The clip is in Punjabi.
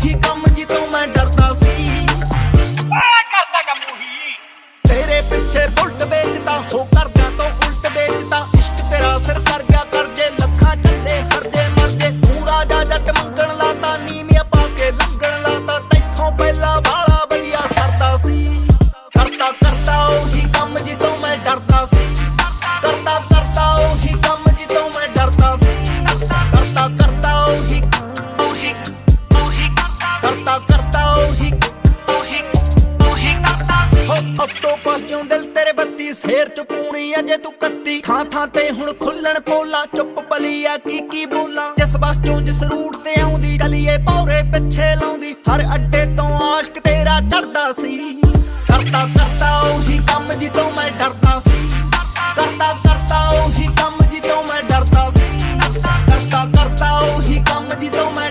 ਉਹੀ ਕੰਮ ਅੱਤੋਂ ਪਾਸਿਓਂ ਦਿਲ ਤੇਰੇ ਬੱਤੀ, ਸ਼ੇਰ ਚ ਪੂਣੀ ਅਜੇ ਤੂੰ ਕੱਤੀ। ਥਾਂ ਥਾਂ ਤੇ ਹੁਣ ਖੁੱਲਣ ਪੋਲਾ, ਚੁੱਪ ਬਲੀਆ ਕੀ ਕੀ ਬੋਲਾਂ। ਜਿਸ ਬਸ ਚੋਂ ਜਿਸ ਰੂਟ ਤੇ ਆਉਂਦੀ, ਗਲੀਏ ਪੌਰੇ ਪਿੱਛੇ ਲਾਉਂਦੀ, ਹਰ ਅੱਡੇ ਤੋਂ ਆਸ਼ਕ ਤੇਰਾ ਚੜਦਾ ਸੀ। ਕਰਦਾ ਕਰਦਾ ਉਹੀ ਕੰਮ ਜਿੱਦੋਂ ਮੈਂ ਡਰਦਾ ਸੀ। ਕਰਦਾ ਕਰਦਾ ਉਹੀ ਕੰਮ ਜਿੱਦੋਂ ਮੈਂ ਡਰਦਾ ਸੀ। ਕਰਦਾ ਕਰਦਾ ਉਹੀ ਕੰਮ ਜਿੱਦੋਂ ਮੈਂ